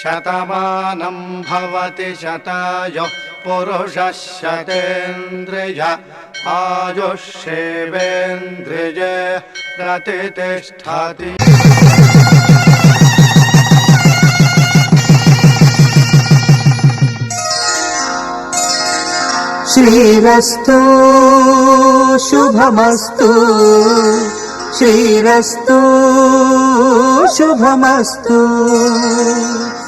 शतमानं भवति शतायुः पुरुषः शतेन्द्रिज आयुष्येवेन्द्रिजे प्रतिष्ठति श्रीरस्तु शुभमस्तु श्रीरस्तु शुभमस्तु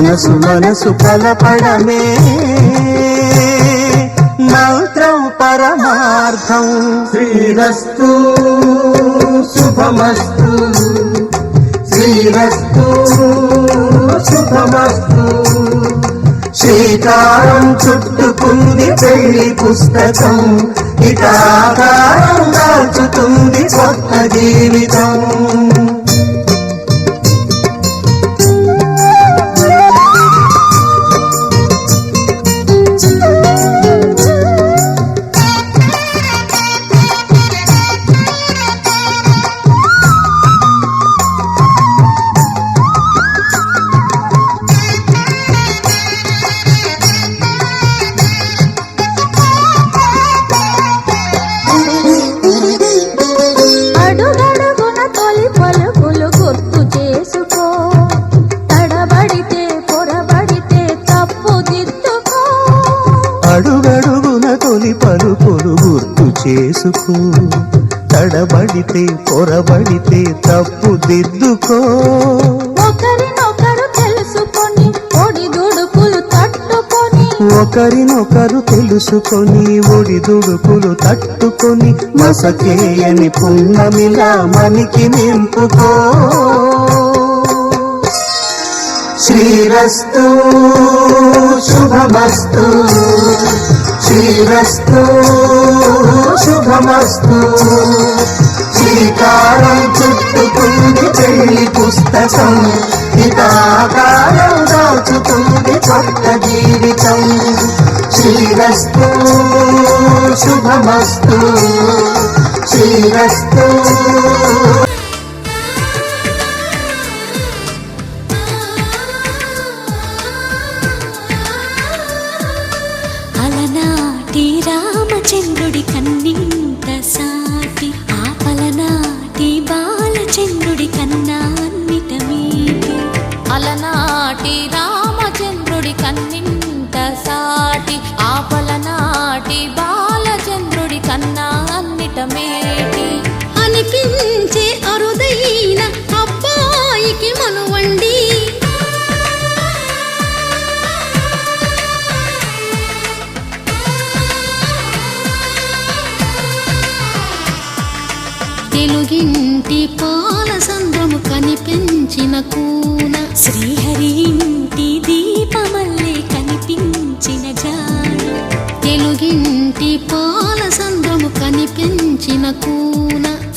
మనసు మనసు కలపడమే. మంత్రం పరమార్థం. శ్రీరస్తు శుభమస్తు. శ్రీరస్తు శుభమస్తు. శ్రీకారం చుట్టుకుంది పెళ్ళి పుస్తకం. ఇక దాచుతుంది కొత్త జీవితం. తొలి పలుకులు గుర్తు చేసుకో. తడబడితే పొరబడితే తప్పు దిద్దుకో. ఒకరినొకరు తెలుసుకొని ఒడి దుడుకులు తట్టుకొని. ఒకరినొకరు తెలుసుకొని ఒడిదుడుకులు తట్టుకొని. మసకేయని పున్నమిలా మనికి నింపుకో. శ్రీరస్తు శ్రీరస్తు శుభమస్తు. శ్రీకారం చుట్టుకుంది చెల్లి పుస్తకం. హితాకారం దాచుకుంది కొత్త జీవితం. శ్రీరస్తు శుభమస్తు. శ్రీరస్తు. bye.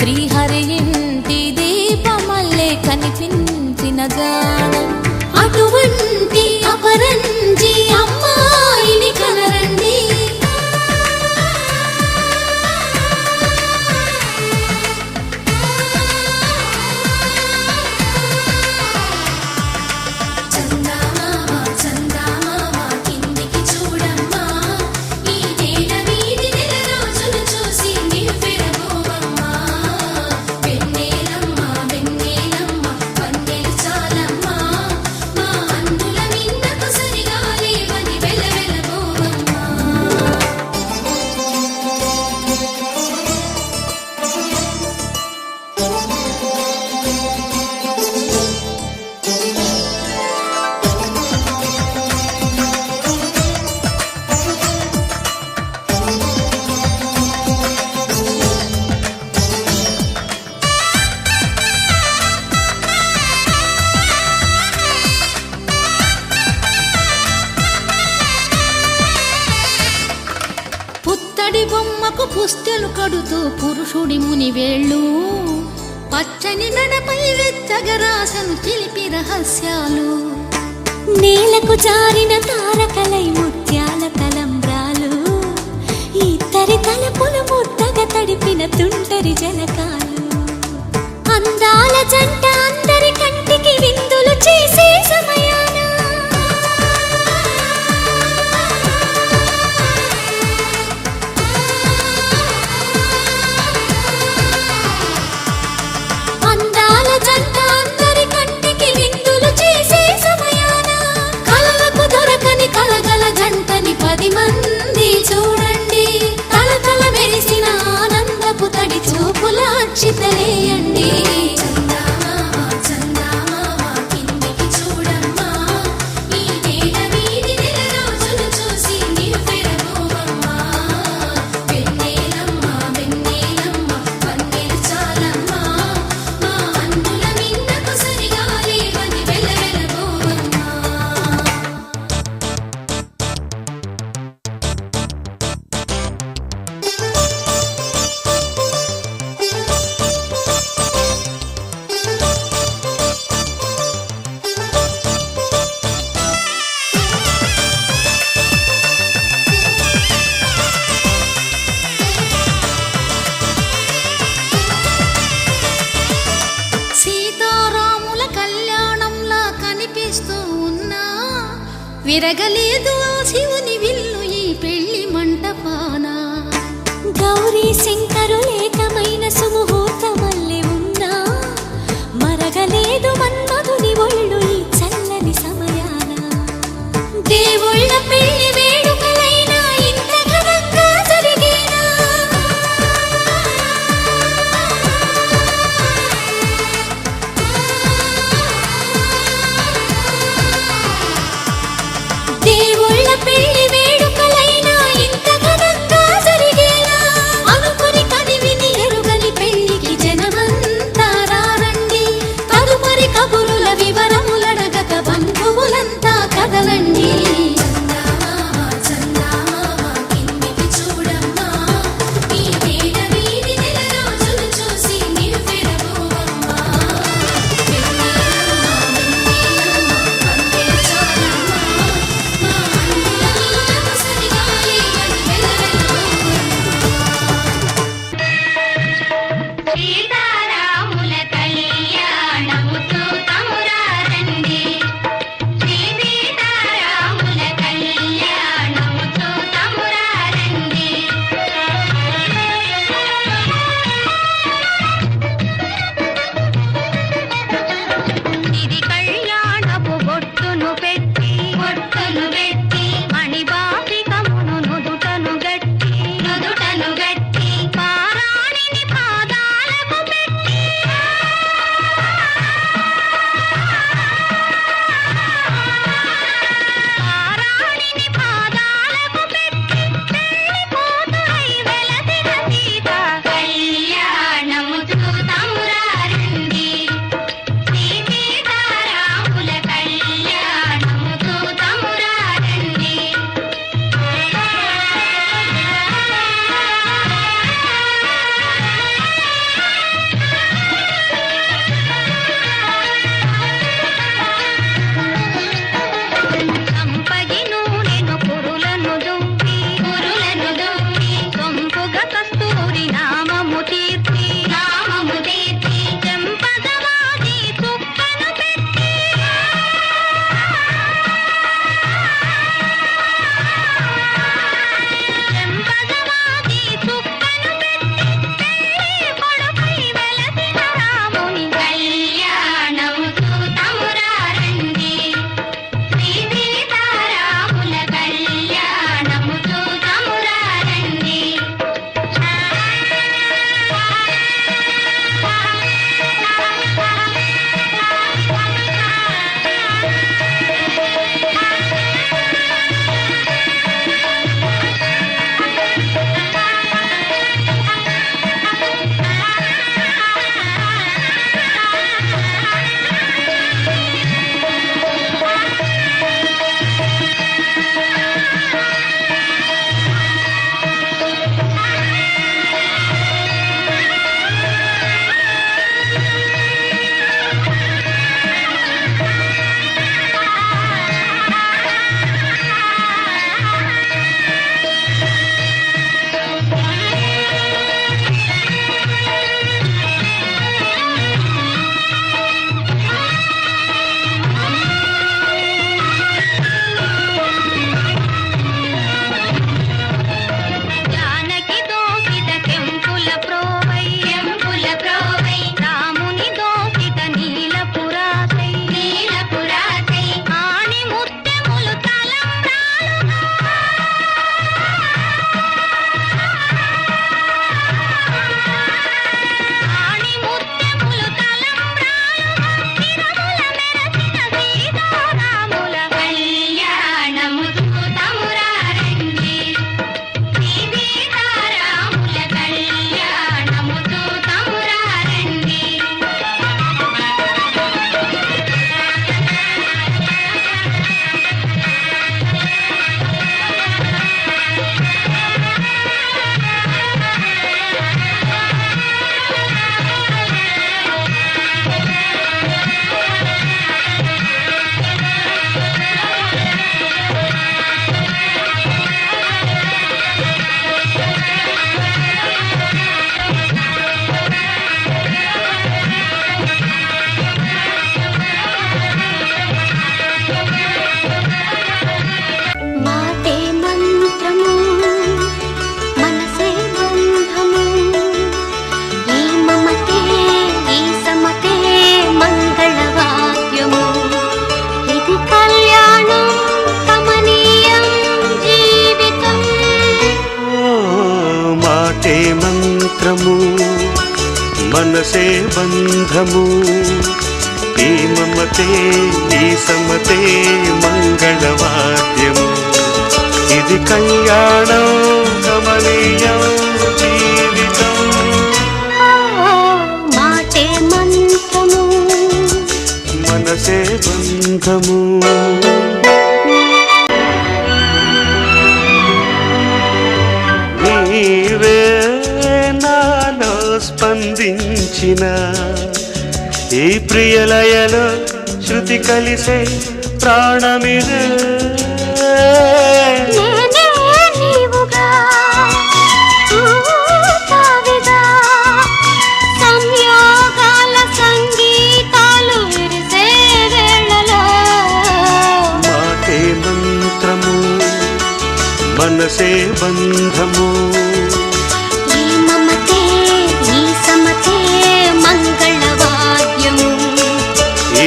శ్రీహరి ఇంటి దీపమల్లే కనిపించినగా. పచ్చని వేళ్ళు పచ్చని మెడపై వెచ్చగరాసను చిలిపి రహస్యాలు. నేలకు జారిన తారకలై ముత్యాల తలంబ్రాలు. ఇద్దరి తలపులు ముద్దగ తడిపిన తుంటరి జలకాలు. అందాల జంట అందరి కంటికి విందులు చేసే సమయం విరగలేదు ఆ శివుని విల్లు ఈ పెళ్ళి మంటపానా. గౌరీ సింగ్ మనసే మంత్రము? మనసే బంధము. ఈ మమతే ఈ సమతే మంగళవాద్యము. ఇది కళ్యాణం కమనీయం మనసే బంధము. స్పందించిన ఈ ప్రియలయలో శృతి కలిసే ప్రాణమిదే నేనే నీవుగా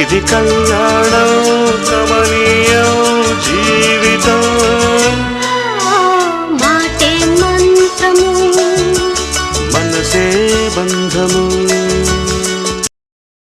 ఇది కళ్యాణం కమనీయం జీవితం.